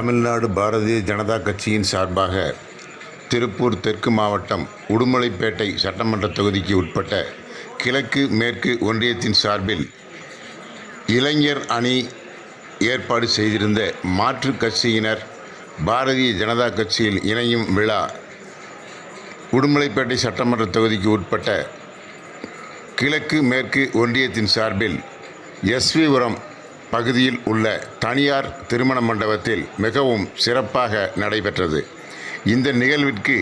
தமிழ்நாடு பாரதிய ஜனதா கட்சியின் சார்பாக திருப்பூர் தெற்கு மாவட்டம் உடுமலைப்பேட்டை சட்டமன்ற தொகுதிக்கு உட்பட்ட கிழக்கு மேற்கு ஒன்றியத்தின் சார்பில் இளைஞர் அணி ஏற்பாடு செய்திருந்த மாற்றுக் கட்சியினர் பாரதிய ஜனதா கட்சியில் இணையும் விழா உடுமலைப்பேட்டை சட்டமன்ற தொகுதிக்கு உட்பட்ட கிழக்கு மேற்கு ஒன்றியத்தின் சார்பில் எஸ்விபுரம் பகுதியில் உள்ள தனியார் திருமண மண்டபத்தில் மிகவும் சிறப்பாக நடைபெற்றது. இந்த நிகழ்விற்கு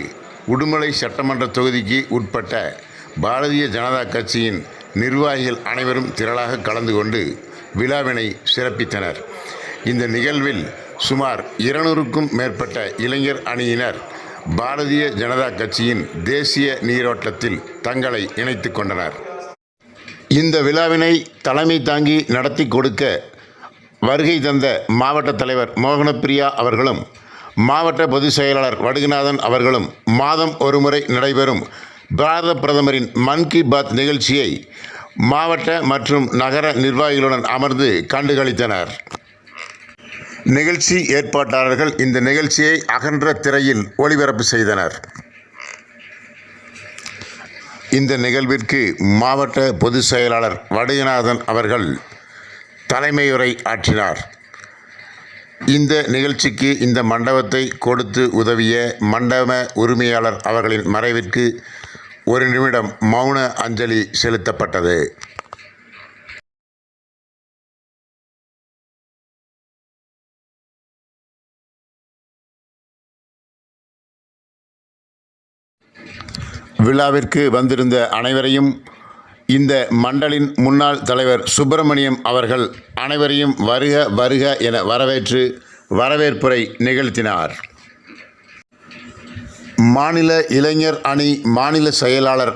உடுமலை சட்டமன்ற தொகுதிக்கு உட்பட்ட பாரதிய ஜனதா கட்சியின் நிர்வாகிகள் அனைவரும் திரளாக கலந்து கொண்டு விழாவினை சிறப்பித்தனர். இந்த நிகழ்வில் சுமார் இருநூறுக்கும் மேற்பட்ட இளைஞர் அணியினர் பாரதிய ஜனதா கட்சியின் தேசிய நீரோட்டத்தில் தங்களை இணைத்து கொண்டனர். இந்த விழாவினை தலைமை தாங்கி நடத்தி கொடுக்க வருகை தந்த மாவட்ட தலைவர் மோகனப்பிரியா அவர்களும் மாவட்ட பொதுச் செயலாளர் வடுகநாதன் அவர்களும் மாதம் ஒருமுறை நடைபெறும் பாரத பிரதமரின் மன் கி பாத் நிகழ்ச்சியை மாவட்ட மற்றும் நகர நிர்வாகிகளுடன் அமர்ந்து கண்டுகளித்தனர். நிகழ்ச்சி ஏற்பாட்டாளர்கள் இந்த நிகழ்ச்சியை அகன்ற திரையில் ஒளிபரப்பு செய்தனர். இந்த நிகழ்விற்கு மாவட்ட பொதுச் செயலாளர் வடுகநாதன் அவர்கள் தலைமையுரை ஆற்றினார். இந்த நிகழ்ச்சிக்கு இந்த மண்டபத்தை கொடுத்து உதவிய மண்டப உரிமையாளர் அவர்களின் மறைவிற்கு ஒரு நிமிடம் மௌன அஞ்சலி செலுத்தப்பட்டது. விழாவிற்கு வந்திருந்த அனைவரையும் இந்த மண்டலின் முன்னாள் தலைவர் சுப்பிரமணியம் அவர்கள் அனைவரையும் வருக வருக என வரவேற்று வரவேற்புரை நிகழ்த்தினார். மாநில இளைஞர் அணி மாநில செயலாளர்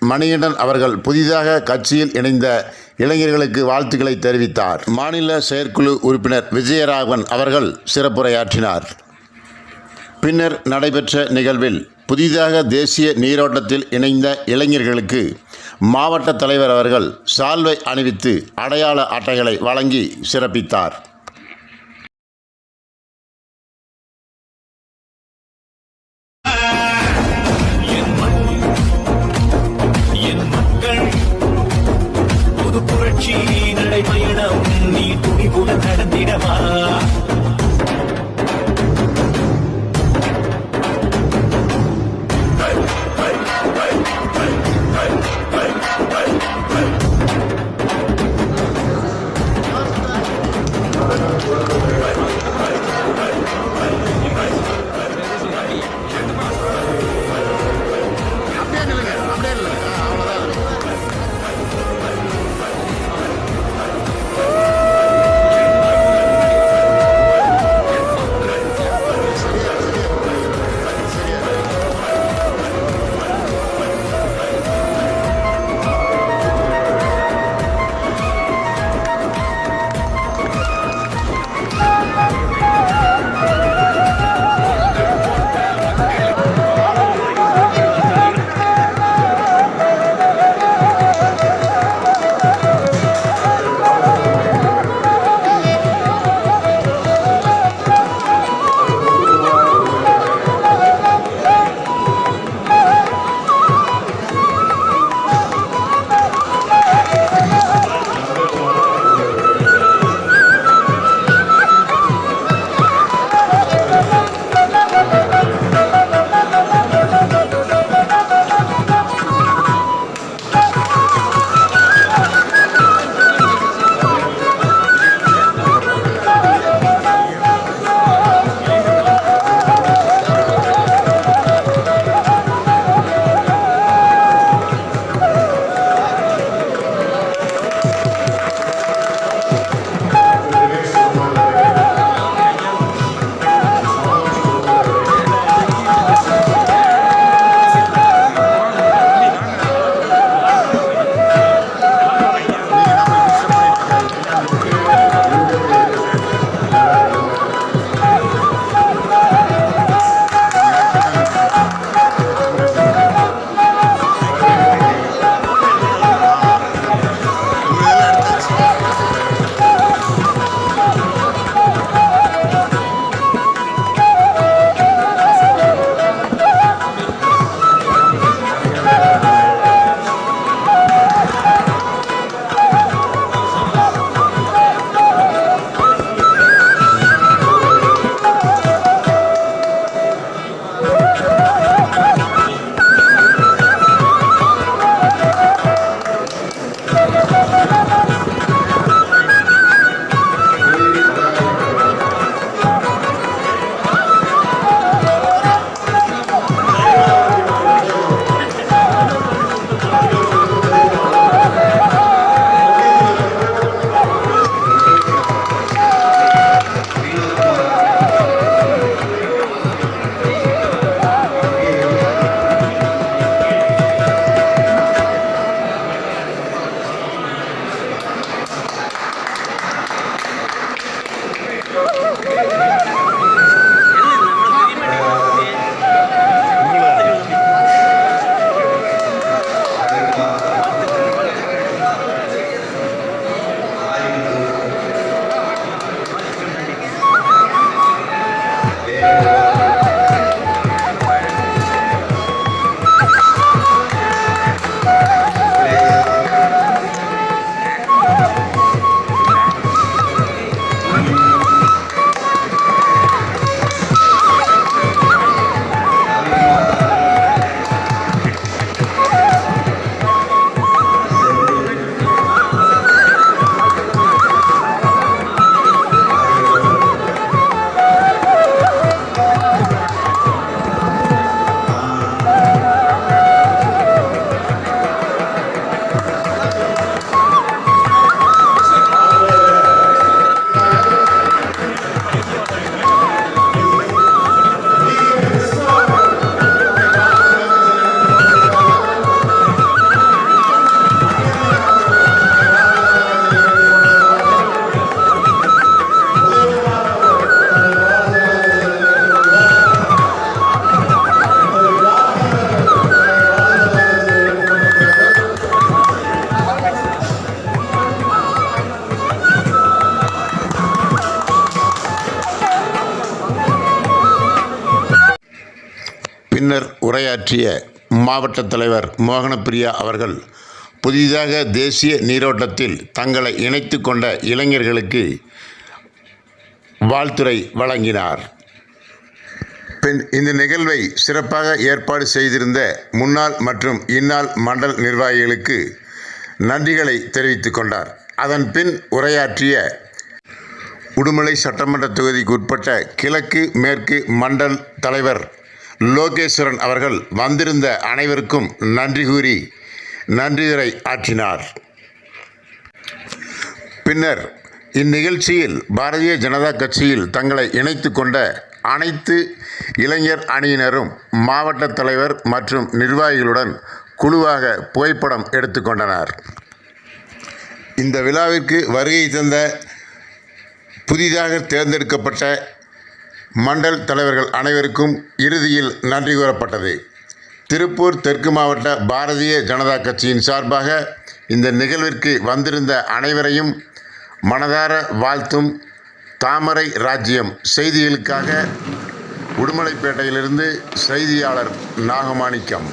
மணிகண்டன் அவர்கள் புதிதாக கட்சியில் இணைந்த இளைஞர்களுக்கு வாழ்த்துக்களை தெரிவித்தார். மாநில செயற்குழு உறுப்பினர் விஜயராகவன் அவர்கள் சிறப்புரையாற்றினார். பின்னர் நடைபெற்ற நிகழ்வில் புதிதாக தேசிய நீரோட்டத்தில் இணைந்த இளைஞர்களுக்கு மாவட்ட தலைவர் அவர்கள் சால்வை அணிவித்து அடையாள அட்டைகளை வழங்கி சிறப்பித்தார். உரையாற்றிய மாவட்ட தலைவர் மோகனப்பிரியா அவர்கள் புதிதாக தேசிய நீரோட்டத்தில் தங்களை இணைத்து கொண்ட இளைஞர்களுக்கு வாழ்த்துரை வழங்கினார். பின் இந்த நிகழ்வை சிறப்பாக ஏற்பாடு செய்திருந்த முன்னாள் மற்றும் இந்நாள் மண்டல் நிர்வாகிகளுக்கு நன்றிகளை தெரிவித்துக் கொண்டார். அதன் பின் உரையாற்றிய உடுமலை சட்டமன்ற தொகுதிக்கு உட்பட்ட கிழக்கு மேற்கு மண்டல் தலைவர் லோகேஸ்வரன் அவர்கள் வந்திருந்த அனைவருக்கும் நன்றி கூறி நன்றியுரை ஆற்றினார். பின்னர் இந்நிகழ்ச்சியில் பாரதிய ஜனதா கட்சியில் தங்களை இணைத்து கொண்ட அனைத்து இளைஞர் அணியினரும் மாவட்ட தலைவர் மற்றும் நிர்வாகிகளுடன் குழுவாக புகைப்படம் எடுத்துக்கொண்டனர் இந்த விழாவிற்கு வருகை தந்த புதிதாக தேர்ந்தெடுக்கப்பட்ட மண்டல் தலைவர்கள் அனைவருக்கும் இறுதியில் நன்றி கூறப்பட்டது. திருப்பூர் தெற்கு மாவட்ட பாரதிய ஜனதா கட்சியின் சார்பாக இந்த நிகழ்விற்கு வந்திருந்த அனைவரையும் மனதார வாழ்த்தும். தாமரை ராஜ்யம் செய்திகளுக்காக உடுமலைப்பேட்டையிலிருந்து செய்தியாளர் நாகமாணிக்கம்.